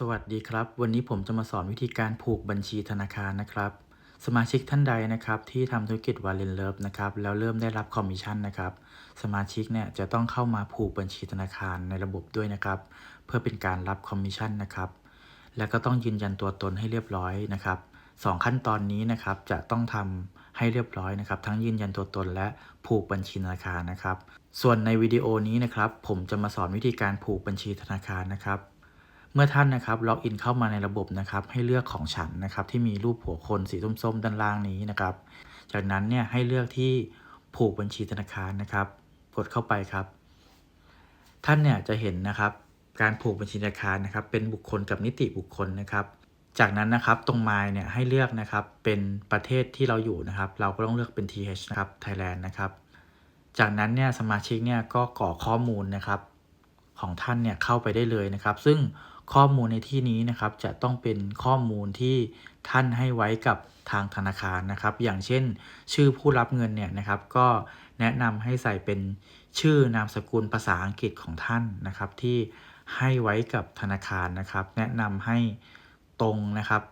สวัสดีครับ วันนี้ผมจะมาสอนวิธีการผูกบัญชีธนาคารนะครับ สมาชิกท่านใดนะครับ ที่ทำธุรกิจวาเลนเลิฟนะครับแล้วเริ่มได้รับคอมมิชชั่นนะครับ สมาชิกเนี่ยจะต้องเข้ามาผูกบัญชีธนาคารในระบบด้วยนะครับ เพื่อเป็นการรับคอมมิชชั่นนะครับ แล้วก็ต้องยืนยันตัวตนให้เรียบร้อยนะครับสองขั้นตอนนี้นะครับจะต้องทำให้เรียบร้อยนะครับ ทั้งยืนยันตัวตนและผูกบัญชีธนาคารนะครับ ส่วนในวิดีโอนี้นะครับ ผมจะมาสอนวิธีการผูกบัญชีธนาคารนะครับ เมื่อท่านนะครับล็อกอินเข้ามาในระบบนะครับให้เลือกของฉันนะครับที่มีรูปหัวคนสีส้มๆด้านล่างนี้นะครับจากนั้นเนี่ยให้เลือกที่ผูกบัญชีธนาคารนะครับกดเข้าไปครับ ท่านเนี่ยจะเห็นนะครับการผูกบัญชีธนาคารนะครับ เป็นบุคคลกับนิติบุคคลนะครับ จากนั้นนะครับตรงไมล์เนี่ยให้เลือกนะครับเป็นประเทศที่เราอยู่นะครับ เราก็ต้องเลือกเป็น TH นะครับ Thailand นะครับจากนั้นเนี่ยสมาชิกเนี่ยก็กรอกข้อมูลนะครับ ของท่านเนี่ยเข้าไปได้เลยนะครับ ซึ่งข้อมูลในที่นี้นะครับจะต้องเป็นข้อมูลที่ท่านให้ไว้กับทางธนาคารนะครับ อย่างเช่น ชื่อผู้รับเงินเนี่ยนะครับ ก็แนะนำให้ใส่เป็นชื่อนามสกุลภาษาอังกฤษของท่านนะครับ ที่ให้ไว้กับธนาคารนะครับ แนะนำให้ตรงนะครับ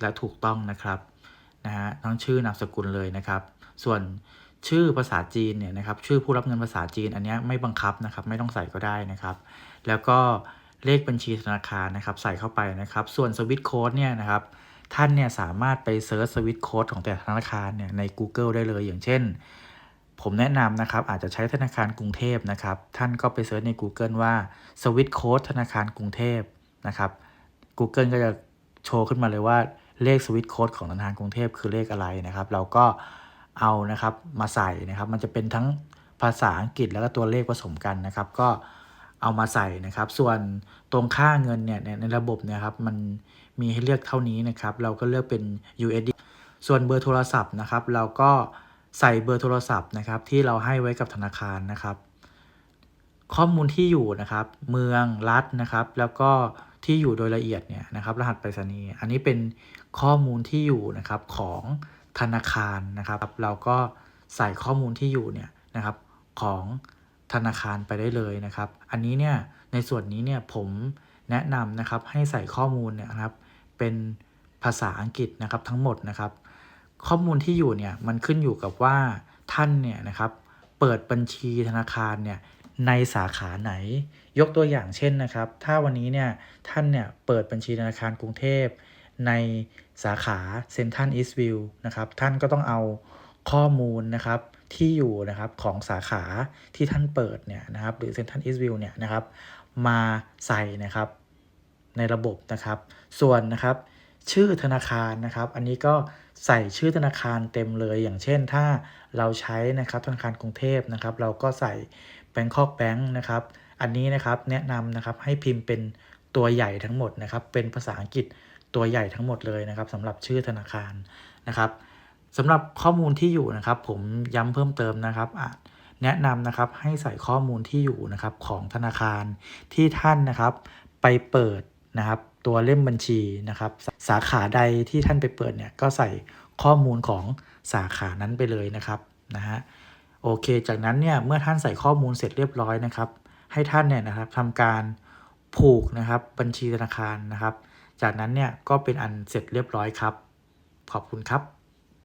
และถูกต้องนะครับนะฮะทั้งชื่อนามสกุลเลยนะครับ ส่วน ชื่อภาษาจีนเนี่ยนะครับชื่อผู้รับเงินภาษาจีนอันนี้ไม่บังคับนะครับไม่ต้องใส่ก็ได้นะครับ แล้วก็เลขบัญชีธนาคารนะครับใส่เข้าไปนะครับ ส่วนสวิตโค้ดเนี่ยนะครับท่านเนี่ยสามารถไปเซิร์ชสวิตโค้ดของแต่ธนาคารเนี่ยใน Google ได้เลยอย่างเช่น ผมแนะนำนะครับอาจจะใช้ธนาคารกรุงเทพนะครับ ท่านก็ไปเซิร์ชใน Google ว่าสวิตโค้ดธนาคารกรุงเทพนะครับ Google ก็จะโชว์ขึ้นมาเลยว่าเลขสวิตโค้ดของธนาคารกรุงเทพคือเลขอะไรนะครับ เราก็ เอานะครับมาใส่นะครับมันจะเป็นทั้งภาษาอังกฤษแล้วก็ตัวเลขผสมกันนะครับ ก็เอามาใส่นะครับ ส่วนตรงค่าเงินเนี่ยในระบบเนี่ยครับมันมีให้เลือกเท่านี้นะครับ เราก็เลือกเป็น USD ส่วนเบอร์โทรศัพท์นะครับ เราก็ใส่เบอร์โทรศัพท์นะครับ ที่เราให้ไว้กับธนาคารนะครับ ข้อมูลที่อยู่นะครับ เมืองรัฐนะครับ แล้วก็ที่อยู่โดยละเอียดเนี่ยนะครับ รหัสไปรษณีย์อันนี้เป็นข้อมูลที่อยู่นะครับของ ธนาคารนะครับ เราก็ใส่ข้อมูลที่อยู่เนี่ยนะครับของธนาคารไปได้เลยนะครับ อันนี้เนี่ยในส่วนนี้เนี่ยผมแนะนำนะครับให้ใส่ข้อมูลเนี่ยครับเป็นภาษาอังกฤษนะครับทั้งหมดนะครับ ข้อมูลที่อยู่เนี่ยมันขึ้นอยู่กับว่าท่านเนี่ยนะครับเปิดบัญชีธนาคารเนี่ยในสาขาไหน ยกตัวอย่างเช่นนะครับ ถ้าวันนี้เนี่ยท่านเนี่ยเปิดบัญชีธนาคารกรุงเทพ ในสาขาเซนทันอีสต์วิวนะครับท่านก็ต้องเอาข้อมูลนะครับที่อยู่นะครับของสาขาที่ท่านเปิดเนี่ยนะครับหรือเซนทันอีสต์วิวเนี่ยนะครับมาใส่นะครับในระบบนะครับ ส่วนนะครับชื่อธนาคารนะครับ อันนี้ก็ใส่ชื่อธนาคารเต็มเลยอย่างเช่น ถ้าเราใช้นะครับธนาคารกรุงเทพนะครับ เราก็ใส่ Bangkok Bank นะครับ อันนี้นะครับแนะนำนะครับให้พิมพ์เป็นตัวใหญ่ทั้งหมดนะครับ เป็นภาษาอังกฤษ ตัวใหญ่ทั้งหมดเลยนะครับสำหรับชื่อธนาคารนะครับสำหรับข้อมูลที่อยู่นะครับ ผมย้ำเพิ่มเติมนะครับอะแนะนำนะครับให้ใส่ข้อมูลที่อยู่นะครับของธนาคารที่ท่านนะครับไปเปิดนะครับตัวเล่มบัญชีนะครับ สาขาใดที่ท่านไปเปิดเนี่ยก็ใส่ข้อมูลของสาขานั้นไปเลยนะครับนะฮะโอเค จากนั้นเนี่ยเมื่อท่านใส่ข้อมูลเสร็จเรียบร้อยนะครับ ให้ท่านเนี่ยนะครับทำการผูกนะครับบัญชีธนาคารนะครับ จากนั้นเนี่ยก็เป็นอันเสร็จเรียบร้อยครับ ขอบคุณครับ